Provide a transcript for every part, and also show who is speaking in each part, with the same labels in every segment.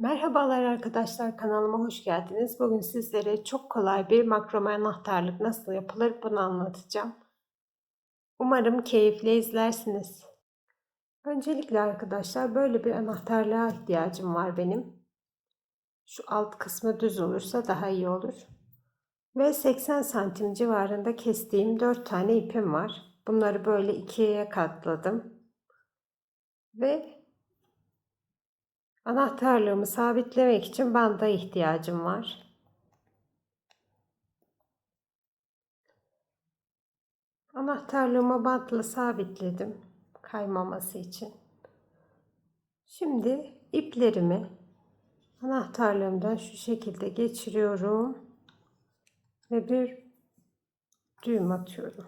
Speaker 1: Merhabalar arkadaşlar kanalıma hoş geldiniz. Bugün sizlere çok kolay bir makrome anahtarlık nasıl yapılır bunu anlatacağım. Umarım keyifle izlersiniz. Öncelikle arkadaşlar böyle bir anahtarlığa ihtiyacım var benim. Şu alt kısmı düz olursa daha iyi olur. Ve 80 santim civarında kestiğim 4 tane ipim var. Bunları böyle ikiye katladım. Ve Anahtarlığımı sabitlemek için banda ihtiyacım var. Anahtarlığımı bantla sabitledim kaymaması için. Şimdi iplerimi anahtarlığımdan şu şekilde geçiriyorum ve bir düğüm atıyorum.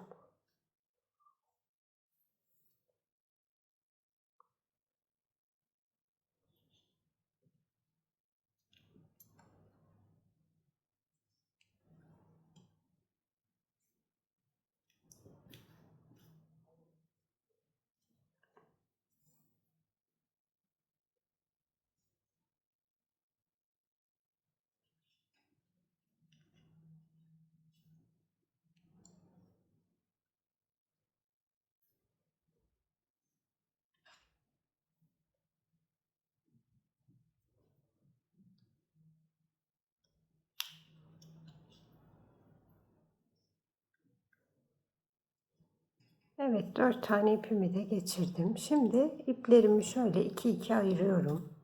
Speaker 1: Evet dört tane ipimi de geçirdim. Şimdi iplerimi şöyle iki iki ayırıyorum.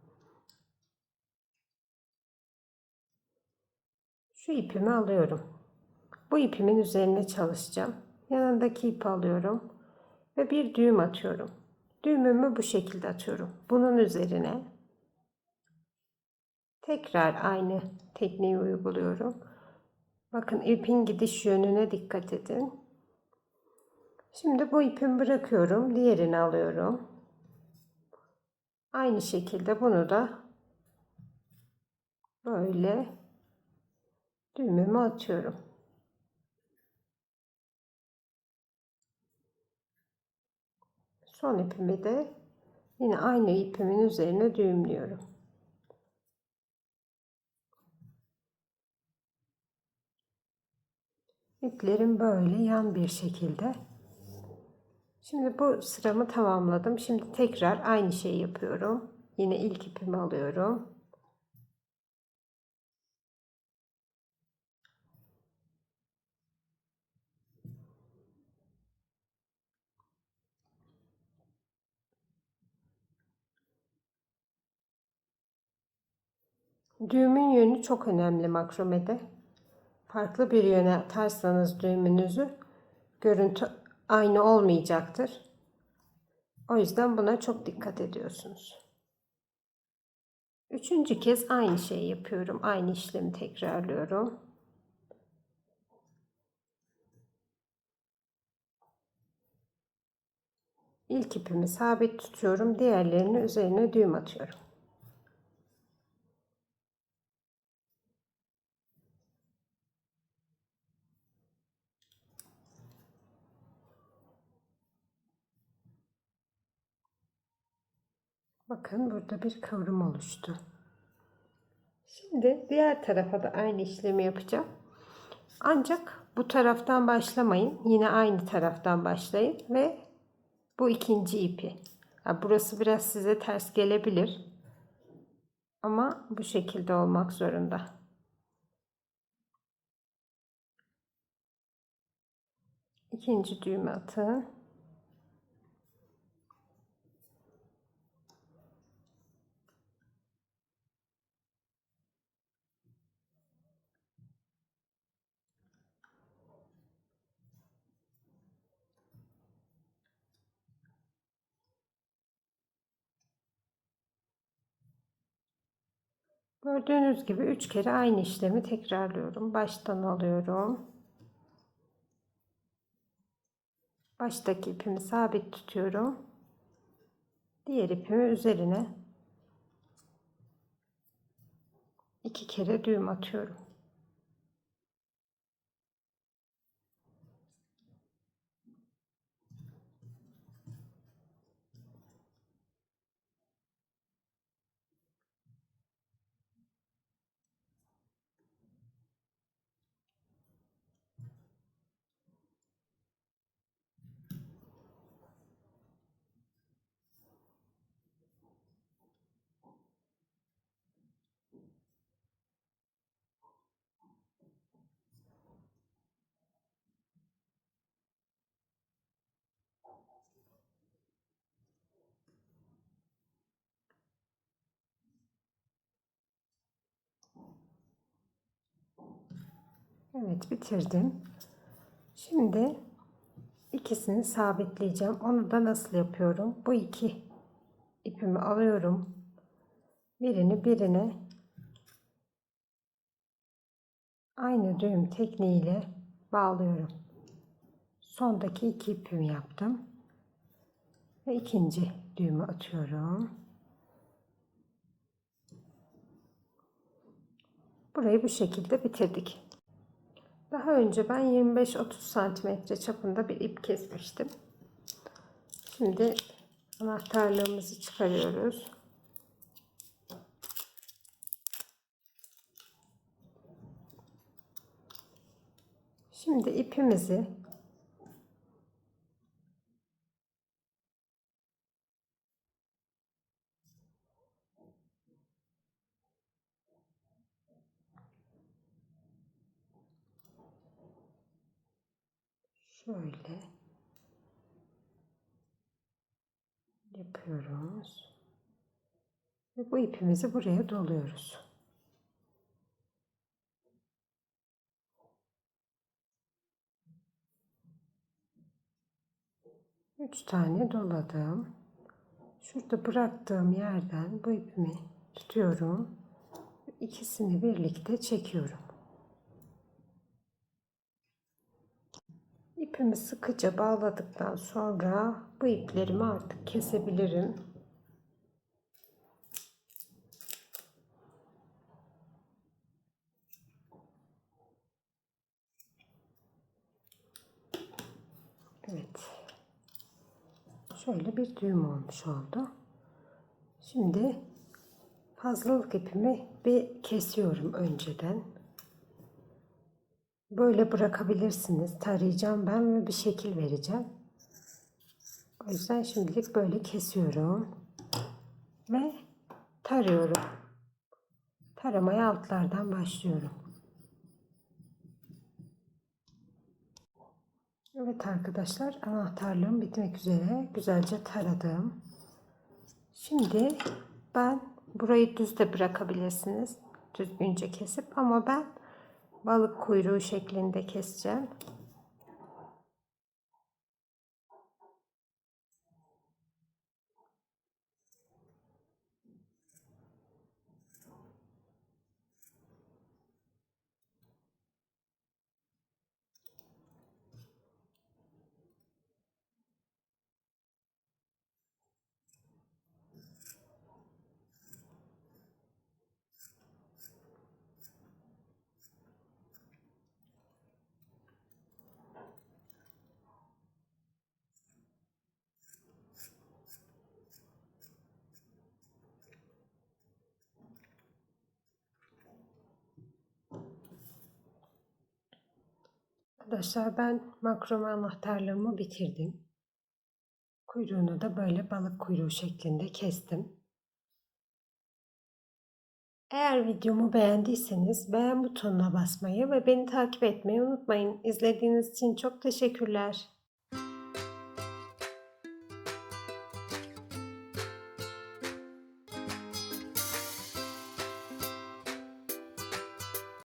Speaker 1: Şu ipimi alıyorum. Bu ipimin üzerine çalışacağım. Yanındaki ipi alıyorum ve bir düğüm atıyorum. Düğümümü bu şekilde atıyorum. Bunun üzerine tekrar aynı tekniği uyguluyorum. Bakın ipin gidiş yönüne dikkat edin. Şimdi bu ipimi bırakıyorum. Diğerini alıyorum. Aynı şekilde bunu da böyle düğümümü atıyorum. Son ipimi de yine aynı ipimin üzerine düğümlüyorum. İplerim böyle yan bir şekilde Şimdi bu sıramı tamamladım. Şimdi tekrar aynı şeyi yapıyorum. Yine ilk ipimi alıyorum. Düğümün yönü çok önemli makromede. Farklı bir yöne atarsanız düğümünüzü görüntü aynı olmayacaktır. O yüzden buna çok dikkat ediyorsunuz. Üçüncü kez aynı şeyi yapıyorum. Aynı işlemi tekrarlıyorum. İlk ipimi sabit tutuyorum. Diğerlerini üzerine düğüm atıyorum. Bakın burada bir kıvrım oluştu. Şimdi diğer tarafa da aynı işlemi yapacağım. Ancak bu taraftan başlamayın. Yine aynı taraftan başlayın ve bu ikinci ipi. Yani burası biraz size ters gelebilir. Ama bu şekilde olmak zorunda. İkinci düğme atın. Gördüğünüz gibi üç kere aynı işlemi tekrarlıyorum. Baştan alıyorum. Baştaki ipimi sabit tutuyorum. Diğer ipimi üzerine iki kere düğüm atıyorum. Evet bitirdim. Şimdi ikisini sabitleyeceğim. Onu da nasıl yapıyorum? Bu iki ipimi alıyorum. Birini birine aynı düğüm tekniğiyle bağlıyorum. Sondaki iki ipimi yaptım. Ve ikinci düğümü atıyorum. Burayı bu şekilde bitirdik. Daha önce ben 25-30 santimetre çapında bir ip kesmiştim. Şimdi anahtarlığımızı çıkarıyoruz. Şimdi ipimizi şöyle yapıyoruz. Ve bu ipimizi buraya doluyoruz. Üç tane doladım. Şurada bıraktığım yerden bu ipimi tutuyorum. İkisini birlikte çekiyorum. İpimi sıkıca bağladıktan sonra bu iplerimi artık kesebilirim. Evet. Şöyle bir düğüm olmuş oldu. Şimdi fazlalık ipimi bir kesiyorum önceden. Böyle bırakabilirsiniz. Tarayacağım ben ve bir şekil vereceğim. O yüzden şimdilik böyle kesiyorum. Ve tarıyorum. Taramaya altlardan başlıyorum. Evet arkadaşlar anahtarlığım bitmek üzere. Güzelce taradım. Şimdi ben burayı düz de bırakabilirsiniz. Düzgünce kesip ama ben balık kuyruğu şeklinde keseceğim. Arkadaşlar ben makrome anahtarlığımı bitirdim. Kuyruğunu da böyle balık kuyruğu şeklinde kestim. Eğer videomu beğendiyseniz beğen butonuna basmayı ve beni takip etmeyi unutmayın. İzlediğiniz için çok teşekkürler.